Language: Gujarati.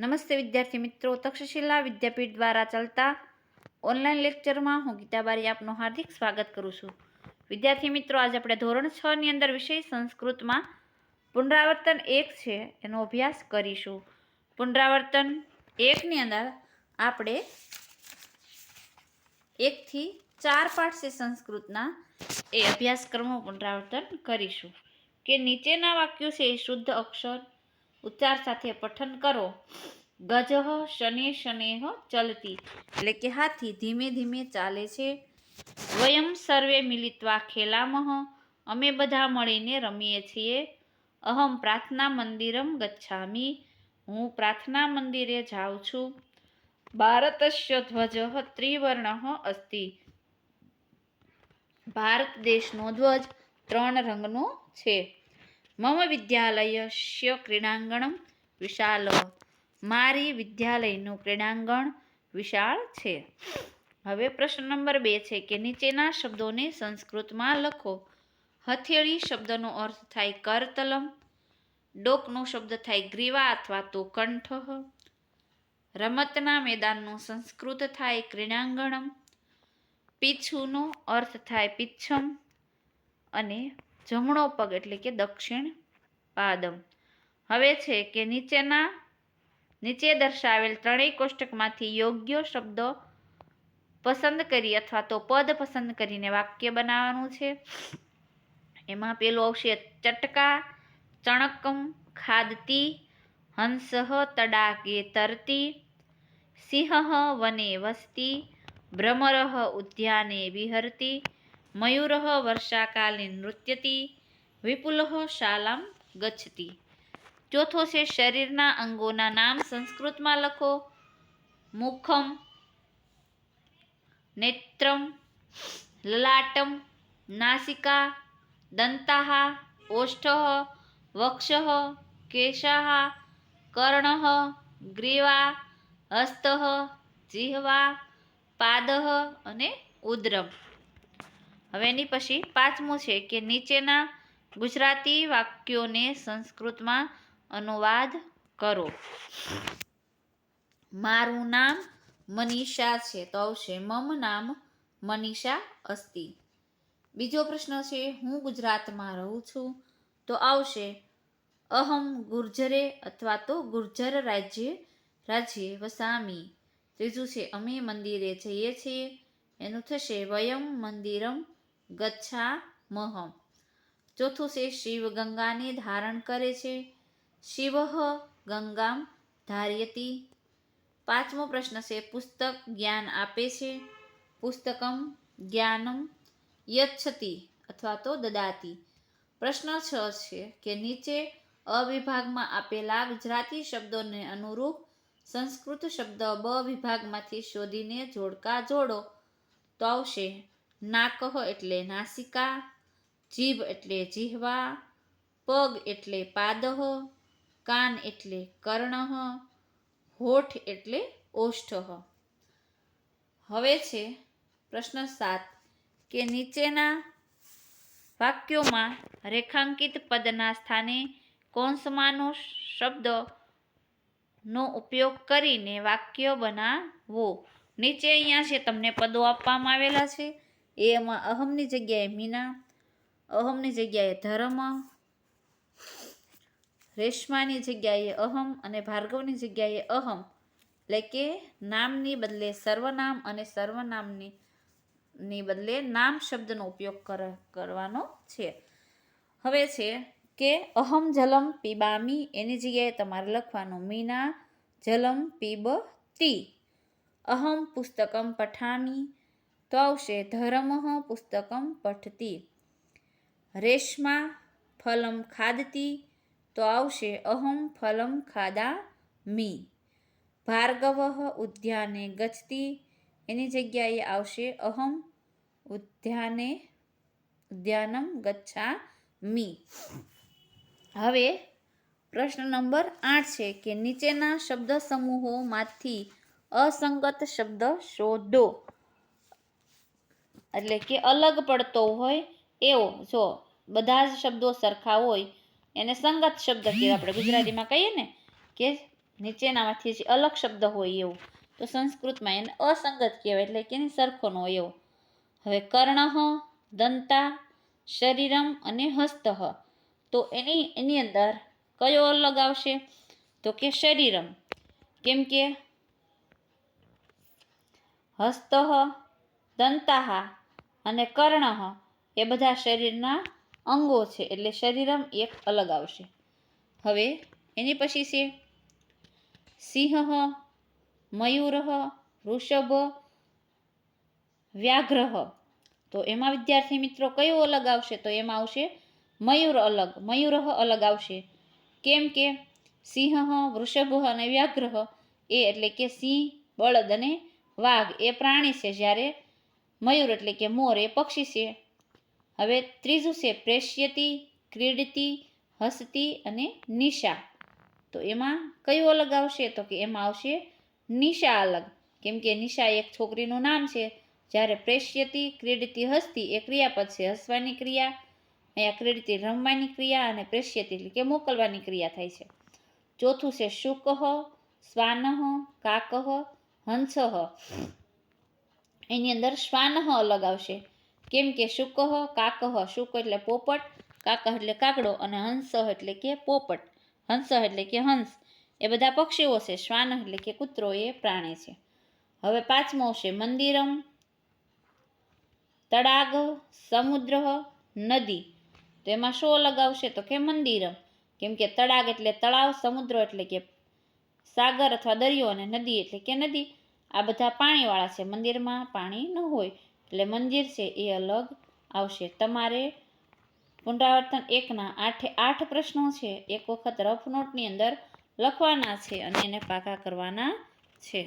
નમસ્તે વિદ્યાર્થી મિત્રો, તક્ષશિલા વિદ્યાપીઠ દ્વારા ચાલતા ઓનલાઈન લેક્ચરમાં હું ગીતાબારી આપનું હાર્દિક સ્વાગત કરું છું. વિદ્યાર્થી મિત્રો, આજે આપણે ધોરણ છ ની અંદર વિષય સંસ્કૃતમાં પુનરાવર્તન એક છે, એનો અભ્યાસ કરીશું. પુનરાવર્તન એકની અંદર આપણે એકથી ચાર પાઠ છે સંસ્કૃતના, એ અભ્યાસક્રમો પુનરાવર્તન કરીશું. કે નીચેના વાક્યો છે શુદ્ધ અક્ષર ઉચ્ચાર સાથે પઠન કરો. ગજહ શને શનેહ ચલતી. એટલે કે હાથી ધીમે ધીમે ચાલે છે. વયમ સર્વે મિલિત્વા ખેલામહ અમે બધા મળીને રમીએ છીએ. અહમ પ્રાર્થના મંદિરમ ગચ્છામી. હું પ્રાર્થના મંદિરે જાઉં છું. ભારતસ્ય ધ્વજ ત્રિવર્ણ અસ્તિ. ભારત દેશનો ધ્વજ ત્રણ રંગનો છે. મમ વિદ્યાલયસ્ય ક્રીડાંગણમ વિશાલ મારી વિદ્યાલયનું ક્રીડાંગણ વિશાળ છે। હવે પ્રશ્ન નંબર બે છે કે નીચેના શબ્દોને સંસ્કૃતમાં લખો। હથેળી શબ્દનો અર્થ થાય કરતલમ, ડોકનો શબ્દ થાય ગ્રીવા અથવા તો કંઠ, રમતના મેદાનનું સંસ્કૃત થાય ક્રીડાંગણમ, પીછુનો અર્થ થાય પિચ્છમ અને જમણો પગ એટલે કે દક્ષિણ પાદમ. હવે છે કે નીચેના, નીચે દર્શાવેલ ત્રણેય કોષ્ટકમાંથી યોગ્ય શબ્દો પસંદ કરી અથવા તો પદ પસંદ કરીને વાક્ય બનાવવાનું છે. એમાં પેલું આવશે ચટકા, ચણકમ, ખાદતી, હંસહ તડાકે તરતી સિંહ વને વસતી, ભ્રમરહ, ઉદ્યાને વિહરતી મયુર વર્ષાકાલે નૃત્યતી, વિપુલ શાલામ ગચ્છતી. ચોથો છે શરીરના અંગોના નામ સંસ્કૃતમાં લખો. મુખમ, નેત્રમ, લલાટમ, નાસિકા દંતા ઓષ્ઠ, વક્ષ કેશાः કર્ણ, ગ્રીવા, હસ્ત, જીહવા, પાદ અને ઉદરમ. હવે એની પછી પાંચમું છે કે નીચેના ગુજરાતી વાક્યોને સંસ્કૃતમાં અનુવાદ કરો. મારું નામ મનીષા છે. તો આવશે મમ નામ મનીષા અસ્તિ. બીજો પ્રશ્ન છે, હું ગુજરાતમાં રહું છું? તો આવશે અહમ ગુર્જરે અથવા તો ગુર્જર રાજ્ય રાજ્ય વસામી. ત્રીજું છે, અમે મંદિરે જઈએ છીએ. એનું થશે વયમ મંદિરમ ગચ્છા મહમ ચોથું છે શિવ ગંગાને ધારણ કરે છે. શિવ ગંગામ ધાર્યતી. પાંચમો પ્રશ્ન છે પુસ્તક જ્ઞાન આપે છે. પુસ્તકમ જ્ઞાનમ યચ્છતી અથવા તો દદાતી. પ્રશ્ન છ છે કે નીચે અવિભાગમાં આપેલા ગુજરાતી શબ્દોને અનુરૂપ સંસ્કૃત શબ્દ બ વિભાગમાંથી શોધીને જોડકા જોડો. તો આવશે નાકહ એટલે નાસિકા, જીભ એટલે જીહવા, પગ એટલે પાદહ, કાન એટલે કર્ણઃ હોઠ એટલે ઓષ્ઠ હવે છે પ્રશ્ન સાત કે નીચેના વાક્યોમાં રેખાંકિત પદના સ્થાને કોંસમાનો શબ્દ નો ઉપયોગ કરીને વાક્ય બનાવો. નીચે અહીંયા છે તમને પદો આપવામાં આવેલા છે એમાં અહમની જગ્યાએ મીના, અહમની જગ્યાએ ધર્મ, રેશમાની જગ્યાએ અહમ અને ભાર્ગવની જગ્યાએ અહમ. એટલે કે નામની બદલે સર્વનામ અને સર્વનામની, ની બદલે નામ શબ્દનો ઉપયોગ કર, કરવાનો છે. હવે છે કે અહમ જલમ પીબામી, એની જગ્યાએ તમારે લખવાનું મીના જલમ પીબ તી અહમ પુસ્તકમ પઠામી તો આવશે. ધર્મ પુસ્તકમ પઠતી. રેશમા ફલમ ખાદતી. તો આવશે. અહમ ફલમ ખાદા મી ભાર્ગવ ઉદ્યાને ગચતી એની જગ્યાએ આવશે. અહમ ઉદ્યાને, ઉદ્યાનમ ગચ્છા મી હવે પ્રશ્ન નંબર આઠ છે કે નીચેના શબ્દ સમૂહોમાંથી અસંગત શબ્દ શોધો. એટલે કે અલગ પડતો હોય એવો. જો, બધા જ શબ્દો સરખા હોય, એને સંગત શબ્દ કહેવાય. આપણે ગુજરાતીમાં કહીએ ને કે નીચેનામાંથી જે અલગ શબ્દ હોય એવો, તો સંસ્કૃતમાં એને અસંગત કહેવાય એટલે કે એની સરખો ન હોય એવો. હવે કર્ણ, દંતા, શરીરમ અને હસ્ત, તો એની એની અંદર કયો અલગ આવશે? તો કે શરીરમ. કેમ કે હસ્ત, દંતા અને કર્ણ એ બધા શરીરના અંગો છે, એટલે શરીરમ એક અલગ આવશે. હવે એની પછી છે, સિંહ, મયુર, વૃષભ વ્યાઘ્રહ તો એમાં વિદ્યાર્થી મિત્રો કયું અલગ આવશે? તો એમાં આવશે મયુર અલગ મયુર અલગ આવશે. કેમ કે સિંહ, વૃષભ અને વ્યાઘ્રહ એ એટલે કે સિંહ, બળદ અને વાઘ એ પ્રાણી છે. જ્યારે મયુર એટલે કે મોર એ પક્ષી છે. હવે ત્રીજું છે પ્રેષ્યતી, ક્રીડતી, હસતી અને નિશા. તો એમાં કયું અલગ આવશે? તો કે એમાં આવશે નિશા અલગ. કેમ કે નિશા એક છોકરીનું નામ છે. જ્યારે પ્રેષ્યતી, ક્રીડતી, હસતી એ ક્રિયાપદ છે. હસવાની ક્રિયા, અહીંયા ક્રીડતી રમવાની ક્રિયા અને પ્રેષ્યતી એટલે કે મોકલવાની ક્રિયા થાય છે. ચોથું છે શુકહ સ્વાનહ કાકહ હંસ. એની અંદર શ્વાન અલગ આવશે. કેમ કે શુકહ કાકહ શુક એટલે પોપટ, કાક એટલે કાકડો અને હંસ એટલે કે પોપટ. હંસ એટલે કે હંસ. એ બધા પક્ષીઓ છે. શ્વાન એટલે કે કૂતરો એ પ્રાણી છે. હવે પાંચમો છે મંદિરમ. તળાગ, સમુદ્ર, નદી. તો એમાં શું અલગ આવશે? તો કે મંદિરમ. કેમ કે તળાગ એટલે તળાવ, સમુદ્ર એટલે કે સાગર અથવા દરિયો અને નદી એટલે કે નદી. આ બધા પાણીવાળા છે. મંદિરમાં પાણી ન હોય એટલે મંદિર છે એ અલગ આવશે. તમારે પુનરાવર્તન એકના આઠે આઠ પ્રશ્નો છે. એક વખત રફ નોટની અંદર લખવાના છે અને એને પાકા કરવાના છે.